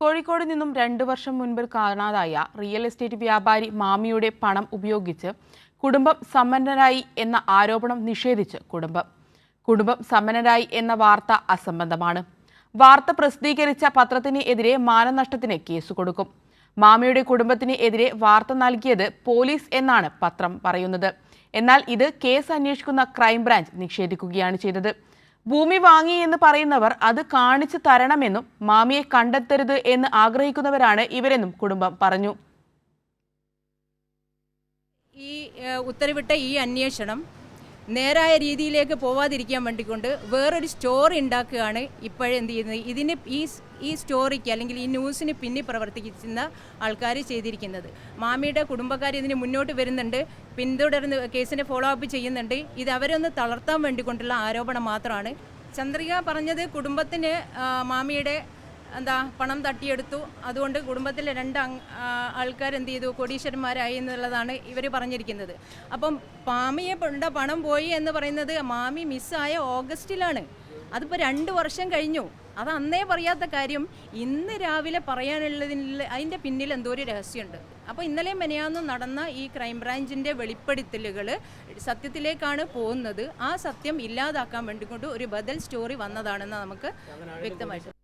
കോഴിക്കോട് നിന്നും രണ്ടു വർഷം മുൻപ് കാണാതായ റിയൽ എസ്റ്റേറ്റ് വ്യാപാരി മാമിയുടെ പണം ഉപയോഗിച്ച് കുടുംബം സമ്പന്നരായി എന്ന ആരോപണം നിഷേധിച്ച് കുടുംബം. കുടുംബം സമ്പന്നരായി എന്ന വാർത്ത അസംബന്ധമാണ്. വാർത്ത പ്രസിദ്ധീകരിച്ച പത്രത്തിന് എതിരെ മാനനഷ്ടത്തിന് കേസ് കൊടുക്കും. മാമിയുടെ കുടുംബത്തിന് എതിരെ വാർത്ത നൽകിയത് പോലീസ് എന്നാണ് പത്രം പറയുന്നത്. എന്നാൽ ഇത് കേസ് അന്വേഷിക്കുന്ന ക്രൈംബ്രാഞ്ച് നിഷേധിക്കുകയാണ് ചെയ്തത്. ഭൂമി വാങ്ങി എന്ന് പറയുന്നവർ അത് കാണിച്ചു തരണമെന്നും മാമിയെ കണ്ടെത്തരുത് എന്ന് ആഗ്രഹിക്കുന്നവരാണ് ഇവരെന്നും കുടുംബം പറഞ്ഞു. ഈ ഉത്തരവിട്ട ഈ അന്വേഷണം നേരായ രീതിയിലേക്ക് പോവാതിരിക്കാൻ വേണ്ടിക്കൊണ്ട് വേറൊരു സ്റ്റോറി ഉണ്ടാക്കുകയാണ് ഇപ്പോഴെന്ത് ചെയ്യുന്നത് ഇതിന് ഈ ഈ സ്റ്റോറിക്ക് അല്ലെങ്കിൽ ഈ ന്യൂസിന് പിന്നിൽ പ്രവർത്തിക്കുന്ന ആൾക്കാർ ചെയ്തിരിക്കുന്നത്. മാമിയുടെ കുടുംബക്കാർ ഇതിന് മുന്നോട്ട് വരുന്നുണ്ട്. പിന്തുടർന്ന് കേസിനെ ഫോളോ അപ്പ് ചെയ്യുന്നുണ്ട്. ഇത് അവരൊന്ന് തളർത്താൻ വേണ്ടി കൊണ്ടുള്ള ആരോപണം മാത്രമാണ്. ചന്ദ്രിക പറഞ്ഞത് കുടുംബത്തിന് മാമിയുടെ എന്താ പണം തട്ടിയെടുത്തു. അതുകൊണ്ട് കുടുംബത്തിലെ രണ്ട് ആൾക്കാർ എന്ത് ചെയ്തു? കോടീശ്വരന്മാരായി എന്നുള്ളതാണ് ഇവർ പറഞ്ഞിരിക്കുന്നത്. അപ്പം മാമിയെ കൊണ്ട് പണം പോയി എന്ന് പറയുന്നത് മാമി മിസ്സായ ഓഗസ്റ്റിലാണ്. അതിപ്പോൾ രണ്ട് വർഷം കഴിഞ്ഞു. അത് അന്നേ പറയാത്ത കാര്യം. ഇന്ന് രാവിലെ പറയാനുള്ളതിൽ അതിന്റെ പിന്നിൽ എന്തോ ഒരു രഹസ്യമുണ്ട്. അപ്പോൾ ഇന്നലെ മനയാന്ന് നടന്ന ഈ ക്രൈംബ്രാഞ്ചിന്റെ വെളിപ്പെടുത്തലുകൾ സത്യത്തിലേക്കാണ് പോകുന്നത്. ആ സത്യം ഇല്ലാതാക്കാൻ വേണ്ടി കൊണ്ട് ഒരു ബദൽ സ്റ്റോറി വന്നതാണെന്ന് നമുക്ക് വ്യക്തമായിട്ട്